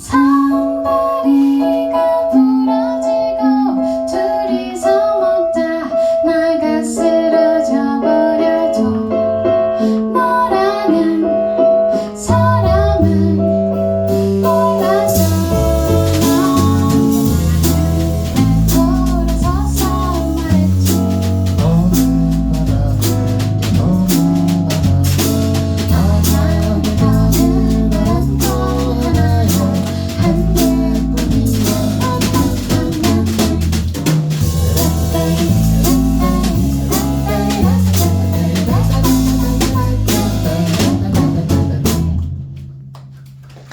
사